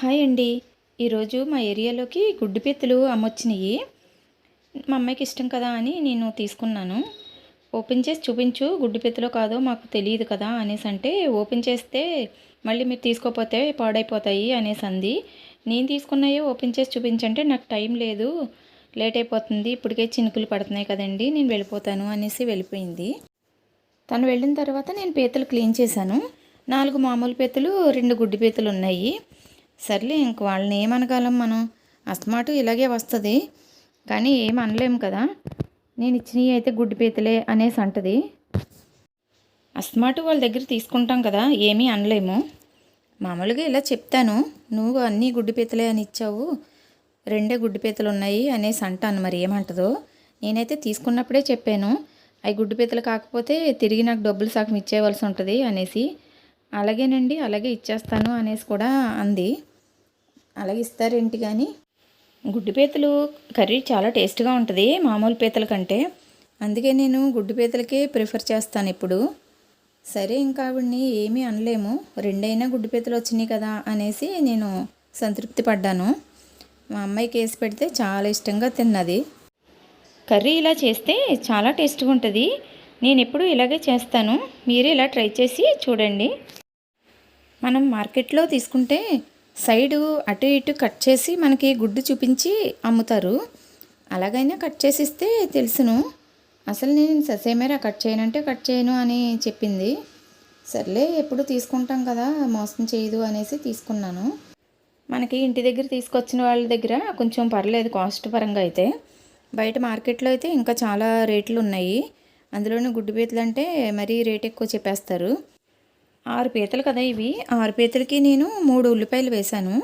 Hi అండి. ఈరోజు మా ఏరియాలోకి గుడ్డు పీతలు అమ్మొచ్చినాయి. మా అమ్మాయికి ఇష్టం కదా అని నేను తీసుకున్నాను. ఓపెన్ చేసి చూపించు గుడ్డు పీతలో కాదో మాకు తెలియదు కదా అనేసి అంటే ఓపెన్ చేస్తే మళ్ళీ మీరు తీసుకోపోతే పాడైపోతాయి అనేసి అంది నేను తీసుకున్నాయో ఓపెన్ చేసి చూపించంటే నాకు టైం లేదు లేట్ అయిపోతుంది ఇప్పటికే చినుకులు పడుతున్నాయి కదండి నేను వెళ్ళిపోతాను అనేసి వెళ్ళిపోయింది. తను వెళ్ళిన తర్వాత నేను పీతలు క్లీన్ చేశాను. నాలుగు మామూలు పీతలు రెండు గుడ్డి పీతలు ఉన్నాయి. సర్లే ఇంక వాళ్ళని ఏమనగలం మనం? అస్తమాటు ఇలాగే వస్తుంది. కానీ ఏం అనలేము కదా? నేను ఇచ్చినవి అయితే గుడ్డి పీతలే అనేసి అంటది. అస్తమాటు వాళ్ళ దగ్గర తీసుకుంటాం కదా ఏమీ అనలేము. మామూలుగా ఇలా చెప్తాను. నువ్వు అన్నీ గుడ్డి పీతలే అని ఇచ్చావు. రెండే గుడ్డి పీతలు ఉన్నాయి అనేసి అంటాను. మరి ఏమంటదో? నేనైతే తీసుకున్నప్పుడే చెప్పాను. అవి గుడ్డు పీతలు కాకపోతే తిరిగి నాకు డబ్బులు సగం ఇచ్చేయవలసి ఉంటుంది అనేసి. అలాగేనండి అలాగే ఇచ్చేస్తాను అనేసి కూడా అంది. అలాగే ఇస్తారేంటి కానీ? గుడ్డు పీతలు కర్రీ చాలా టేస్ట్గా ఉంటుంది మామూలు పీతల కంటే. అందుకే నేను గుడ్డు పీతలకే ప్రిఫర్ చేస్తాను ఇప్పుడు. సరే ఇంకా ఆవిడ్ని ఏమీ అనలేము. రెండైనా గుడ్డు పీతలు వచ్చినాయి కదా అనేసి నేను సంతృప్తి పడ్డాను. మా అమ్మాయికి వేసి పెడితే చాలా ఇష్టంగా తిన్నది. కర్రీ ఇలా చేస్తే చాలా టేస్ట్గా ఉంటుంది. నేను ఎప్పుడు ఇలాగే చేస్తాను. మీరు ఇలా ట్రై చేసి చూడండి. మనం మార్కెట్లో తీసుకుంటే సైడు అటు ఇటు కట్ చేసి మనకి గుడ్డు చూపించి అమ్ముతారు. అలాగైనా కట్ చేసి ఇస్తే తెలుసును. అసలు నేను ససేమేరా కట్ చేయనంటే కట్ చేయను అని చెప్పింది. సర్లే ఎప్పుడు తీసుకుంటాం కదా మోసం చేయదు అనేసి తీసుకున్నాను. మనకి ఇంటి దగ్గర తీసుకొచ్చిన వాళ్ళ దగ్గర కొంచెం పర్లేదు కాస్ట్ పరంగా అయితే. బయట మార్కెట్లో అయితే ఇంకా చాలా రేట్లు ఉన్నాయి. అందులోనే గుడ్డు పీతలు అంటే మరీ రేట్ ఎక్కువ చెప్పేస్తారు. ఆరు పీతలు కదా ఇవి. ఆరు పీతలకి నేను మూడు ఉల్లిపాయలు వేశాను.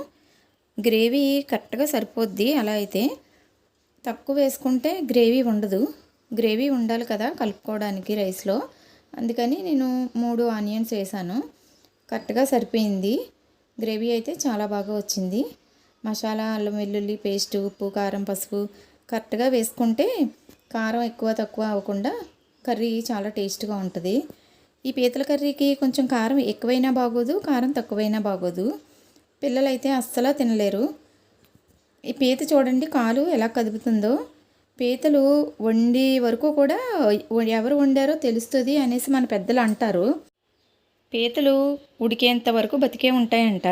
గ్రేవీ కరెక్ట్గా సరిపోద్ది అలా అయితే. తక్కువ వేసుకుంటే గ్రేవీ ఉండదు. గ్రేవీ ఉండాలి కదా కలుపుకోవడానికి రైస్లో. అందుకని నేను మూడు ఆనియన్స్ వేసాను కరెక్ట్గా సరిపోయింది. గ్రేవీ అయితే చాలా బాగా వచ్చింది. మసాలా అల్లం వెల్లుల్లి పేస్ట్ ఉప్పు కారం పసుపు కరెక్ట్గా వేసుకుంటే కారం ఎక్కువ తక్కువ అవ్వకుండా కర్రీ చాలా టేస్ట్గా ఉంటుంది. ఈ పీతల కర్రీకి కొంచెం కారం ఎక్కువైనా బాగోదు కారం తక్కువైనా బాగోదు. పిల్లలైతే అస్సలు తినలేరు. ఈ పీత చూడండి కాలు ఎలా కదుపుతుందో. పీతలు వండి వరకు కూడా ఎవరు వండారో తెలుస్తుంది అనేసి మన పెద్దలు అంటారు. పీతలు ఉడికేంత వరకు బతికే ఉంటాయంట.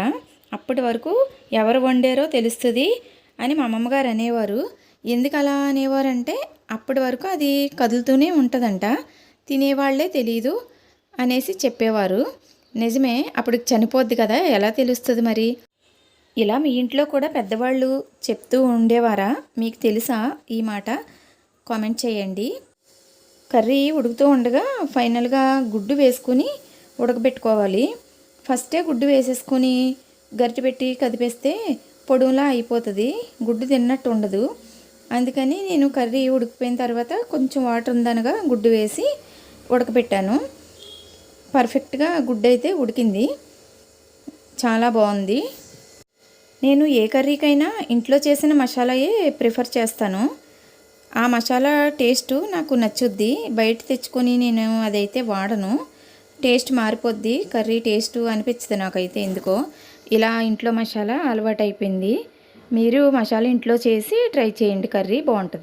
అప్పటి వరకు ఎవరు వండారో తెలుస్తుంది అని మా అమ్మమ్మగారు అనేవారు. ఎందుకు అలా అనేవారంటే అప్పటి వరకు అది కదులుతూనే ఉంటుందంట. తినేవాళ్ళే తెలీదు. అనేసి చెప్పేవారు. నిజమే అప్పుడు చనిపోద్ది కదా ఎలా తెలుస్తుంది మరి? ఇలా మీ ఇంట్లో కూడా పెద్దవాళ్ళు చెప్తూ ఉండేవారా? మీకు తెలుసా ఈ మాట? కామెంట్ చేయండి. కర్రీ ఉడుకుతూ ఉండగా ఫైనల్గా గుడ్డు వేసుకుని ఉడకబెట్టుకోవాలి. ఫస్టే గుడ్డు వేసేసుకొని గరిటె పెట్టి కదిపేస్తే పొడవులా అయిపోతుంది. గుడ్డు తిన్నట్టు ఉండదు. అందుకని నేను కర్రీ ఉడికిపోయిన తర్వాత కొంచెం వాటర్ ఉందనగా గుడ్డు వేసి ఉడకబెట్టాను. పర్ఫెక్ట్గా గుడ్ అయితే ఉడికింది. చాలా బాగుంది నేను ఏ కర్రీకైనా ఇంట్లో చేసిన మసాలాయే ప్రిఫర్ చేస్తాను. ఆ మసాలా టేస్ట్ నాకు నచ్చుద్ది. బయట తెచ్చుకొని నేను అదైతే వాడను. టేస్ట్ మారిపోద్ది. కర్రీ టేస్ట్ అనిపించదు నాకైతే ఎందుకో. ఇలా ఇంట్లో మసాలా అలవాటు అయిపోయింది మీరు మసాలా ఇంట్లో చేసి ట్రై చేయండి. కర్రీ బాగుంటుంది